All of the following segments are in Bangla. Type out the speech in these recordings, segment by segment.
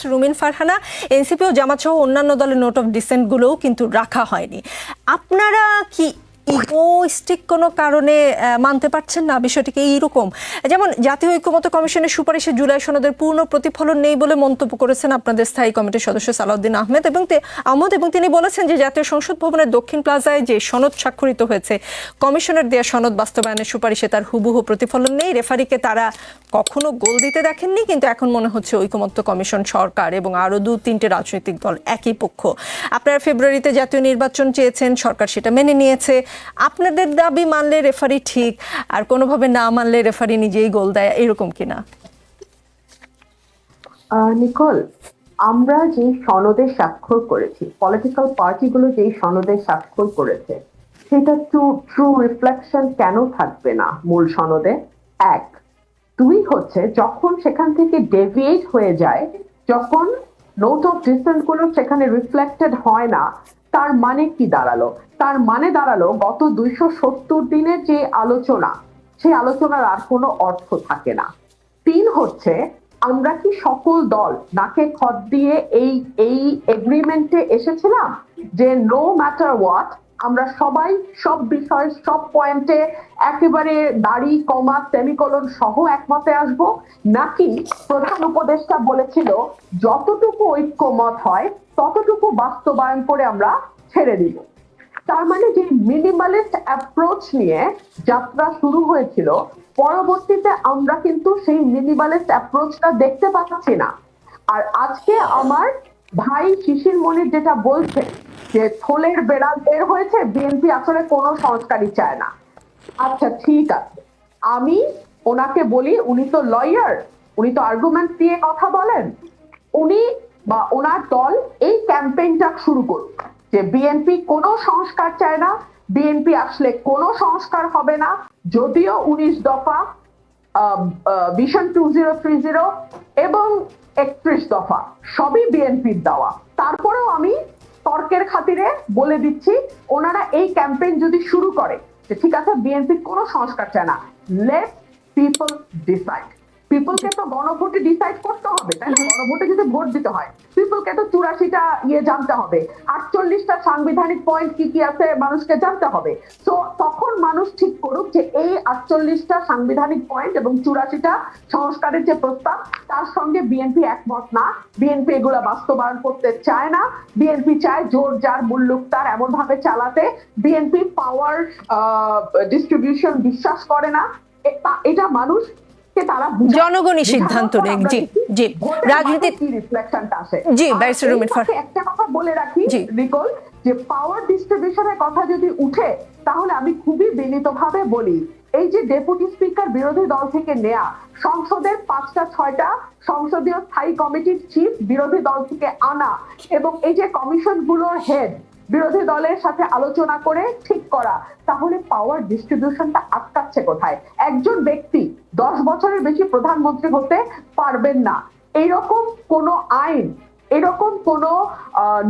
ব্যারিস্টার রুমিন ফারহানা, এনসিপি ও জামাত সহ অন্যান্য দলের নোট অফ ডিসেন্টগুলোও কিন্তু রাখা হয়নি। আপনারা কি ইগোইস্টিক কোনো কারণে মানতে পারছেন না, বিষয়টিকে এইরকম। যেমন জাতীয় ঐক্যমত কমিশনের সুপারিশে জুলাই সনদের পূর্ণ প্রতিফলন নেই বলে মন্তব্য করেছেন আপনাদের স্থায়ী কমিটির সদস্য সালাউদ্দিন আহমেদ এবং আহমদ এবং তিনি বলেছেন যে জাতীয় সংসদ ভবনের দক্ষিণ প্লাজায় যে সনদ স্বাক্ষরিত হয়েছে, কমিশনের দেওয়া সনদ বাস্তবায়নের সুপারিশে তার হুবহু প্রতিফলন নেই। রেফারিকে তারা কখনো গোল দিতে দেখেননি, কিন্তু এখন মনে হচ্ছে ঐকমত্য কমিশন সরকার এবং আরও দু তিনটে রাজনৈতিক দল একই পক্ষ। আপনারা ফেব্রুয়ারিতে জাতীয় নির্বাচন চেয়েছেন, সরকার সেটা মেনে নিয়েছে। আপনাদের দাবি মানলে রেফারি ঠিক, আর কোনোভাবে না মানলে রেফারি নিজেই গোল দেয়, এরকম কিনা? নিকোল, আমরা যে সনদে স্বাক্ষর করেছি পলিটিক্যাল পার্টিগুলো যেই সনদে স্বাক্ষর করেছে, সেটা ট্রু ট্রু রিফ্লেকশন কেন থাকবে না মূল সনদে? এক, দুই হচ্ছে যখন সেখান থেকে ডেভিয়েট হয়ে যায়, যখন নোট অফ ডিসেন্টগুলো সেখানে রিফ্লেক্টেড হয় না তার মানে কি দাঁড়াল? তার মানে দাঁড়াল গত দুইশো সত্তর দিনের যে আলোচনা, সেই আলোচনার আর কোনো অর্থ থাকে না। তিন হচ্ছে, আমরা কি সকল দল নাকে খত দিয়ে এই এই এগ্রিমেন্টে এসেছিলাম? যে নো ম্যাটার হোয়াট আমরা সবাই সব বিষয়, সব পয়েন্টে একেবারে দাড়ি, কমা সেমিকোলন সহ একমতে আসব। নাকি প্রধান উপদেষ্টা বলেছিল, যতটুকু ঐক্যমত হয়, ততটুকু বাস্তবায়ন করে আমরা ছেড়ে দিব। তার মানে যে মিনিমালিস্ট অ্যাপ্রোচ নিয়ে যাত্রা শুরু হয়েছিল, পরবর্তীতে আমরা কিন্তু সেই মিনিমালিস্ট অ্যাপ্রোচটা দেখতে পাচ্ছি না। আর আজকে আমার ভাই শিশির মনির যেটা বলছে যে থলের বেড়াল বের হয়েছে, বিএনপি আসলে কোনো সংস্কারই চায় না। আচ্ছা ঠিক আছে। আমি ওনাকে বলি, উনি তো লয়ার উনি তো আর্গুমেন্ট দিয়ে কথা বলেন। উনি বা ওনার দল এই ক্যাম্পেইনটা শুরু করুক, যে বিএনপি কোনো সংস্কার চায় না, বিএনপি আসলে কোনো সংস্কার হবে না। যদিও উনিশ দফা vision two zero three zero এবং একত্রিশ দফা, সবই বিএনপির দেওয়া। তারপরেও আমি তর্কের খাতিরে বলে দিচ্ছি, ওনারা এই ক্যাম্পেইন যদি শুরু করে, যে ঠিক আছে বিএনপি কোনো সংস্কার চায় না লেট পিপল ডিসাইড পিপলকে তো গণভোটে ডিসাইড করতে হবে, তাই গণভোটে যদি ভোট দিতে হয় পিপলকে তো চুরাশিটা ইয়ে জানতে হবে। আটচল্লিশটা সাংবিধানিক পয়েন্ট কি কি আছে মানুষকে জানতে হবে। তো তখন মানুষ ঠিক করুক যে এই আটচল্লিশটা সাংবিধানিক পয়েন্ট এবং চুরাশিটা সংস্কারের যে প্রস্তাব, তার সঙ্গে বিএনপি একমত না। বিএনপি এগুলা বাস্তবায়ন করতে চায় না। বিএনপি চায় জোর যার মুল্লুক তার এমন ভাবে চালাতে বিএনপি পাওয়ার ডিস্ট্রিবিউশন বিশ্বাস করে না। এটা মানুষ। জনগণই সিদ্ধান্ত নেক। জি, জি। রাজনীতি- রিফ্লেকশনটা আসে জি, ব্যারিস্টার রুমিন ফার- একটা কথা বলে রাখি। রিকল যে পাওয়ার ডিস্ট্রিবিউশনের কথা যদি উঠে তাহলে আমি খুবই বিনীতভাবে বলি এই যে ডেপুটি স্পিকার বিরোধী দল থেকে নেয়া সংসদের পাঁচটা ছয়টা সংসদীয় স্থায়ী কমিটির চিফ বিরোধী দল থেকে আনা এবং এই যে কমিশনগুলোর হেড বিরোধী দলের সাথে আলোচনা করে ঠিক করা। তাহলে পাওয়ার ডিস্ট্রিবিউশনটা আটকাচ্ছে কোথায়? একজন ব্যক্তি দশ বছরের বেশি প্রধানমন্ত্রী হতে পারবেন না। এইরকম কোন আইন এরকম কোন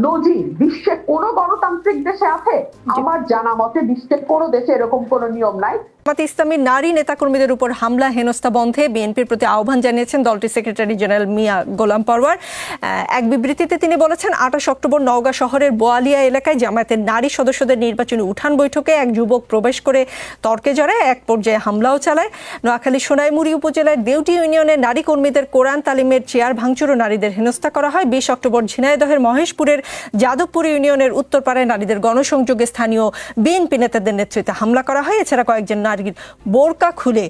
নজির বিশ্বে কোনো গণতান্ত্রিক দেশে আছে? আমার জানা মতে বিশ্বের কোনো দেশে এরকম কোন নিয়ম নাই। জামাত ইসলামী নারী নেতাকর্মীদের উপর হামলা, হেনস্থা বন্ধে বিএনপির প্রতি আহ্বান জানিয়েছেন দলটির সেক্রেটারি জেনারেল মিয়া গোলাম পরওয়ার। এক বিবৃতিতে তিনি বলেছেন, আঠাশ অক্টোবর নওগাঁ শহরের বোয়ালিয়া এলাকায় জামায়াতের নারী সদস্যদের নির্বাচনী উঠান বৈঠকে এক যুবক প্রবেশ করে তর্কে জড়ায়। এক পর্যায়ে হামলাও চালায়। নোয়াখালী সোনাইমুড়ি উপজেলার দেউটি ইউনিয়নের নারী কর্মীদের কোরআন তালিমের চেয়ার ভাঙচুর ও নারীদের হেনস্থা করা হয়। বিশ অক্টোবর ঝিনাইদহের মহেশপুরের যাদবপুর ইউনিয়নের উত্তরপাড়ায় নারীদের গণসংযোগে স্থানীয় বিএনপি নেতাদের নেতৃত্বে হামলা করা হয়। এছাড়া কয়েকজন নারীর বোরকা খুলে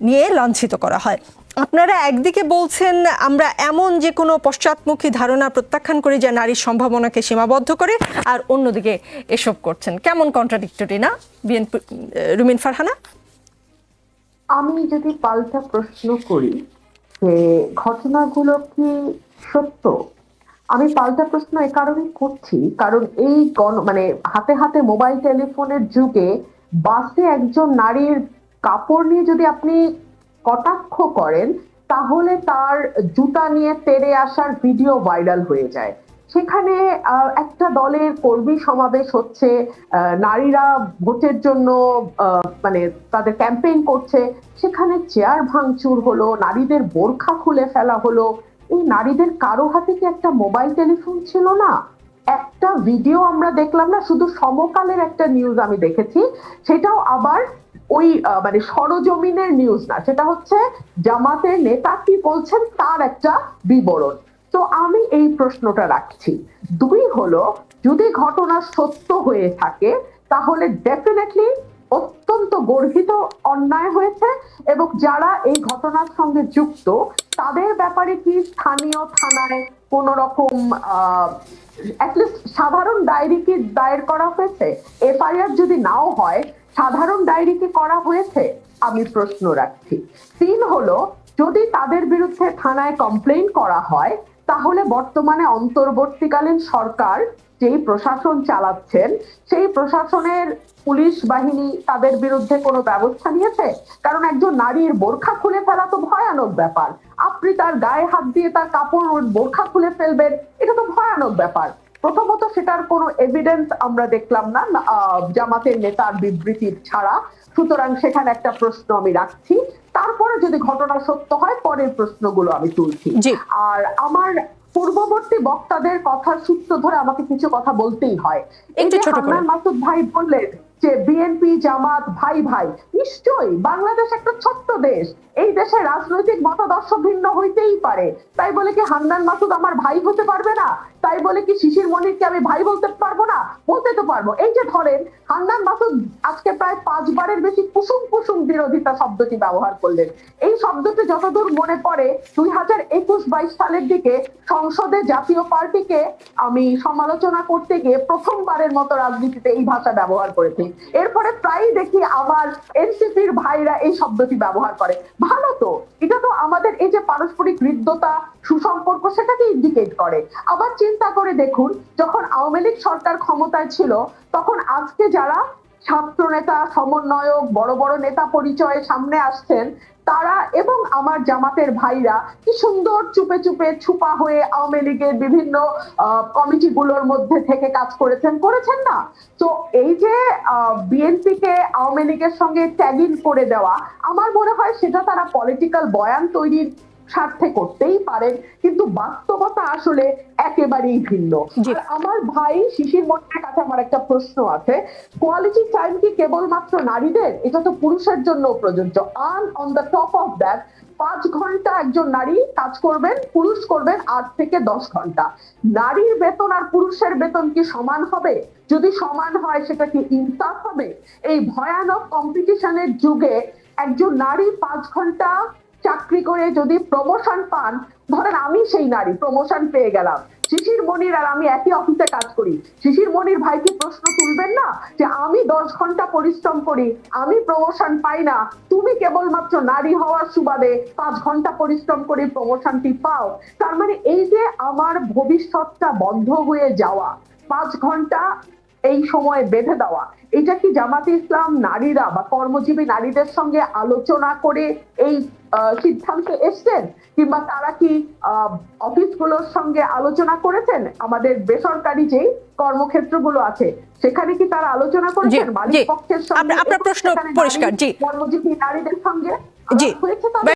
নিয়ে লাঞ্ছিত করা হয়। আপনারা একদিকে বলছেন, আমরা এমন যে কোনো পশ্চাৎমুখী ধারণা প্রত্যাখ্যান করি যা নারীর সম্ভাবনাকে সীমাবদ্ধ করে, আর অন্যদিকে এসব করছেন। কেমন কন্ট্রাডিক্টরি না, বিএনপি রুমিন ফারহানা? আমি যদি পাল্টা প্রশ্ন করি যে ঘটনাগুলো কি সত্য, আমি পাল্টা প্রশ্ন এ কারণে করছি। কারণ এই গণ মানে হাতে হাতে মোবাইল, টেলিফোনের যুগে বাসে একজন নারীর কাপড় নিয়ে যদি আপনি কটাক্ষ করেন, তাহলে তার জুতা নিয়ে তেড়ে আসার ভিডিও ভাইরাল হয়ে যায়। সেখানে একটা দলের কর্মী সমাবেশ হচ্ছে নারীরা ভোটের জন্য মানে তাদের ক্যাম্পেইন করছে। সেখানে চেয়ার ভাঙচুর হলো, নারীদের বোরখা খুলে ফেলা হলো। এই নারীদের কারও হাতে কি একটা মোবাইল টেলিফোন ছিল না? একটা ভিডিও আমরা দেখলাম না, শুধু সমকালের একটা নিউজ আমি দেখেছি, সেটাও আবার ওই মানে সরজমিনের নিউজ না, সেটা হচ্ছে জামাতের নেতা কি বলছেন তার একটা বিবরণ। তো আমি এই প্রশ্নটা রাখছি। দুই হলো, যদি ঘটনা সত্য হয়ে থাকে, তাহলে ডেফিনেটলি অত্যন্ত গর্হিত অন্যায় হয়েছে এবং যারা এই ঘটনার সঙ্গে যুক্ত, তাদের ব্যাপারে কি স্থানীয় থানায় কোন রকম সাধারণ ডায়েরি কি দায়ের করা হয়েছে? এফআইআর যদি নাও হয়, সাধারণ ডায়েরি কি করা হয়েছে? আমি প্রশ্ন রাখছি। তিন হলো, যদি তাদের বিরুদ্ধে থানায় কমপ্লেন করা হয়, তাহলে বর্তমানে অন্তর্বর্তীকালীন সরকার যেই প্রশাসন চালাচ্ছেন সেই প্রশাসনের পুলিশ বাহিনী তাদের বিরুদ্ধে কোনো ব্যবস্থা নিয়েছে? কারণ একজন নারীর বোরখা খুলে ফেলা তো ভয়ানক ব্যাপার। আপনি তার গায়ে হাত দিয়ে তার কাপড় বোরখা খুলে ফেলবেন এটা তো ভয়ানক ব্যাপার। প্রথমত সেটার কোনো এভিডেন্স আমরা দেখলাম না জামাতের নেতার বিবৃতির ছাড়া। সুতরাং সেখানে একটা প্রশ্ন আমি রাখছি। তারপরে যদি ঘটনা সত্য হয় পরের প্রশ্নগুলো আমি তুলছি। আর আমার পূর্ববর্তী বক্তাদের কথার সূত্র ধরে আমাকে কিছু কথা বলতেই হয় এই একটু যে ছোট করে। মাসুদ ভাই বললেন যে বিএনপি জামাত, ভাই ভাই, নিশ্চয়ই বাংলাদেশ একটা ছোট্ট দেশ। এই দেশে রাজনৈতিক মতাদর্শ ভিন্ন হইতেই পারে। তাই বলে কি হান্নান মাসুদ আমার ভাই হতে পারবে না? তাই বলে কি শিশির মনিরকে আমি ভাই বলতে পারব না? বলতে তো পারব। এই যে ধরেন, হান্নান মাসুদ আজকে প্রায় পাঁচবারের বেশি কুসুম কুসুম বিরোধিতা শব্দটি ব্যবহার করলেন। এই শব্দটি যতদূর মনে পড়ে, দুই হাজার একুশ বাইশ সালের দিকে সংসদে জাতীয় পার্টিকে আমি সমালোচনা করতে গিয়ে প্রথমবারের মতো রাজনীতিতে এই ভাষা ব্যবহার করেছি। এরপরে প্রায়ই দেখি আমার এনসিপির ভাইরা এই শব্দটি ব্যবহার করে। ভালো তো, এটা তো আমাদের এই যে পারস্পরিক হৃদ্যতা, সুসম্পর্ক সেটাকে ইন্ডিকেট করে। আবার চিন্তা করে দেখুন, যখন আওয়ামী লীগ সরকার ক্ষমতায় ছিল, তখন আজকে যারা ছাত্র নেতা সমন্বয়ক, বড় বড় নেতা পরিচয়ে সামনে আসছেন তারা এবং আমার জামাতের ভাইরা। কি সুন্দর চুপে চুপে ছুপা হয়ে আওয়ামী লীগের বিভিন্ন কমিটিগুলোর মধ্যে থেকে কাজ করেছেন। করেছেন না? তো এই যে বিএনপি কে আওয়ামী লীগের সঙ্গে ট্যাগিং করে দেওয়া, আমার মনে হয় সেটা তারা পলিটিক্যাল বয়ান তৈরির স্বার্থে করতেই পারেন কিন্তু বাস্তবতা আসলে একেবারেই ভিন্ন। আর আমার ভাই শিশির মন্ডলের কাছে আমার একটা প্রশ্ন আছে কোয়ালিটি টাইম কি কেবলমাত্র নারীদের? এটা তো পুরুষের জন্য প্রযোজ্য। And on the top of that পাঁচ ঘণ্টা একজন নারী কাজ করবেন পুরুষ করবেন আট থেকে দশ ঘণ্টা। নারীর বেতন আর পুরুষের বেতন কি সমান হবে? যদি সমান হয় সেটা কি ইনসাফ হবে? এই ভয়ানক কম্পিটিশনের যুগে একজন নারী পাঁচ ঘণ্টা চাকরি করে যদি প্রমোশন পান, ধরেন আমি সেই নারী প্রমোশন পেয়ে গেলাম। শিশির মনির আর আমি একই অফিসে কাজ করি। শিশির মনির ভাই কি প্রশ্ন তুলবেন না? যে আমি দশ ঘণ্টা পরিশ্রম করি, আমি প্রমোশন পাই না, তুমি কেবলমাত্র নারী হওয়ার সুবাদে পাঁচ ঘণ্টা পরিশ্রম করে প্রমোশনটি পাও? তার মানে এই যে আমার ভবিষ্যৎটা বন্ধ হয়ে যাওয়া, পাঁচ ঘণ্টা এই সময়ে বেঁধে দেওয়া। এটা কি জামাতে ইসলাম নারীরা বা কর্মজীবী নারীদের সঙ্গে আলোচনা করে এই সিদ্ধান্তে এসছেন? কিংবা তারা কি আহ, অফিসগুলোর সঙ্গে আলোচনা করেছেন? আমাদের বেসরকারি যেই কর্মক্ষেত্রগুলো আছে সেখানে কি তারা আলোচনা করেছেন? মালিক পক্ষের সঙ্গে আপনার- প্রশ্ন পরিষ্কার, জি। কর্মজীবী নারীদের সঙ্গে? জি।